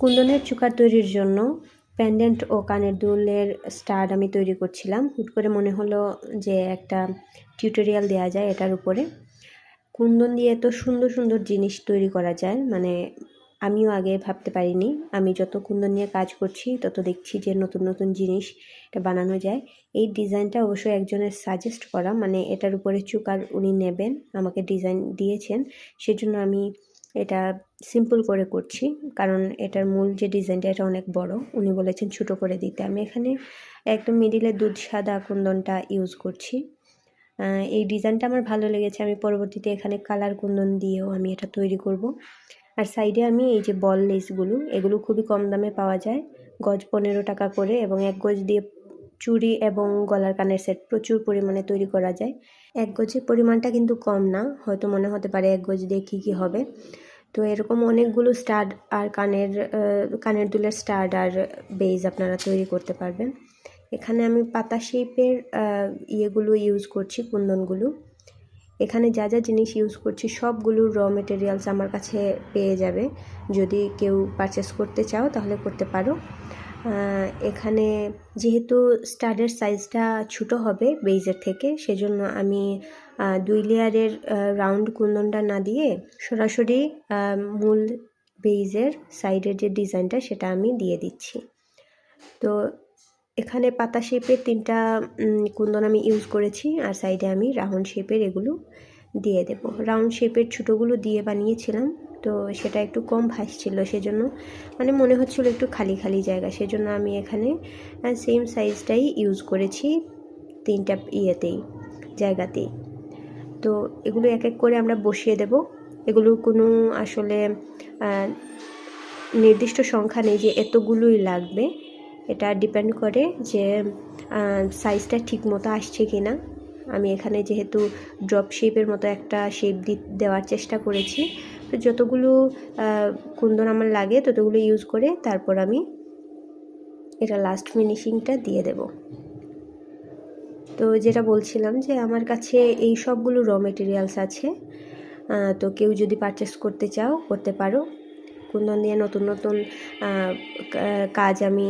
কুন্দনের chukar তৈরির জন্য pendant ও কানের দুলের স্টার আমি তৈরি করছিলাম। হুট করে মনে হলো যে একটা টিউটোরিয়াল দেওয়া যায় এটার উপরে। কুন্দন দিয়ে এত সুন্দর সুন্দর জিনিস তৈরি করা যায় মানে আমিও আগে ভাবতে পারিনি। আমি যত কুন্দন নিয়ে কাজ করছি, তত দেখছি যে নতুন নতুন জিনিস এটা বানানো যায়। এই ডিজাইনটা অবশ্যই একজনের সাজেস্ট করা মানে এটার উপরে চুকার উনি নেবেন, আমাকে ডিজাইন দিয়েছেন। সেজন্য আমি এটা সিম্পল করে করছি, কারণ এটার মূল যে ডিজাইনটা এটা অনেক বড়। উনি বলেছেন ছোটো করে দিতে। আমি এখানে একদম মিডিলে দুধ সাদা কুন্দনটা ইউজ করছি। এই ডিজাইনটা আমার ভালো লেগেছে। আমি পরবর্তীতে এখানে কালার কুন্দন দিয়েও আমি এটা তৈরি করব। আর সাইডে আমি এই যে বল লেসগুলো এগুলো খুবই কম দামে পাওয়া যায়। গজ পনেরো টাকা করে এবং এক গজ দিয়ে চুড়ি এবং গলার কানের সেট প্রচুর পরিমাণে তৈরি করা যায়। এক গজের পরিমাণটা কিন্তু কম না, হয়তো মনে হতে পারে এক গজ দিয়ে কী কী হবে। তো এরকম অনেকগুলো স্টাড আর কানের কানের দুলের স্টাড আর বেজ আপনারা তৈরি করতে পারবেন। এখানে আমি পাতা শেপের ইয়েগুলো ইউজ করছি, কুন্দনগুলো। এখানে যা যা জিনিস ইউজ করছি, সবগুলো র মেটেরিয়ালস আমার কাছে পেয়ে যাবে। যদি কেউ পারচেস করতে চাও তাহলে করতে পারো। এখানে যেহেতু স্টাডের সাইজটা ছোটো হবে বেইজের থেকে, সেজন্য আমি দুই লেয়ারের রাউন্ড কুন্দনটা না দিয়ে সরাসরি মূল বেইজের সাইডের যে ডিজাইনটা সেটা আমি দিয়ে দিচ্ছি। তো এখানে পাতা শেপের তিনটা কুন্দন আমি ইউজ করেছি আর সাইডে আমি রাউন্ড শেপের এগুলো দিয়ে দেব। রাউন্ড শেপের ছোটোগুলো দিয়ে বানিয়েছিলাম, তো সেটা একটু কম ভাসছিল সেজন্য মানে মনে হচ্ছিল একটু খালি খালি জায়গা, সেজন্য আমি এখানে সেম সাইজটাই ইউজ করেছি তিনটা ইয়েতেই, জায়গাতেই। তো এগুলো এক এক করে আমরা বসিয়ে দেব। এগুলো কোনো আসলে নির্দিষ্ট সংখ্যা নেই যে এতগুলোই লাগবে। এটা ডিপেন্ড করে যে সাইজটা ঠিক মতো আসছে কি না আমি এখানে যেহেতু ড্রপ শেপের মতো একটা শেপ দি, দেওয়ার চেষ্টা করেছি। তো যতগুলো কুন্দন আমার লাগে ততগুলো ইউজ করে তারপর আমি এটা লাস্ট ফিনিশিংটা দিয়ে দেব। তো যেটা বলছিলাম যে আমার কাছে এই সবগুলো র মেটেরিয়ালস আছে। তো কেউ যদি পারচেস করতে চাও, করতে পারো। কুন্দন দিয়ে নতুন নতুন কাজ আমি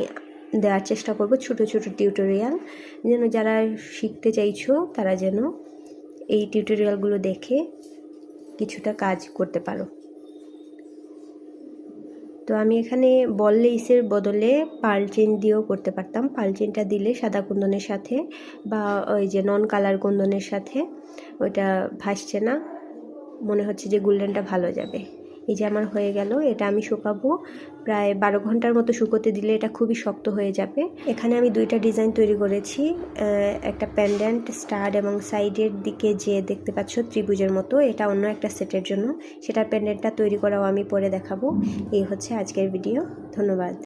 দেওয়ার চেষ্টা করব, ছোট ছোট টিউটোরিয়াল যেন যারা শিখতে চাইছো, তারা যেন এই টিউটোরিয়ালগুলো দেখে কিছুটা কাজ করতে পারো। তো আমি এখানে বল লেসের বদলে পাল চেন দিয়েও করতে পারতাম। পাল চেনটা দিলে সাদা কুন্দনের সাথে বা ওই যে নন কালার কুন্দনের সাথে ওইটা ভাসছে না। মনে হচ্ছে যে গোল্ডেনটা ভালো যাবে। এই যে আমার হয়ে গেল, এটা আমি শুকাবো। প্রায় বারো ঘণ্টার মতো শুকোতে দিলে এটা খুবই শক্ত হয়ে যাবে। এখানে আমি দুইটা ডিজাইন তৈরি করেছি একটা প্যান্ডেন্ট স্টার এবং সাইডের দিকে যে দেখতে পাচ্ছ ত্রিভুজের মতো, এটা অন্য একটা সেটের জন্য। সেটা প্যান্ডেন্টটা তৈরি করাও আমি পরে দেখাবো। এই হচ্ছে আজকের ভিডিও ধন্যবাদ।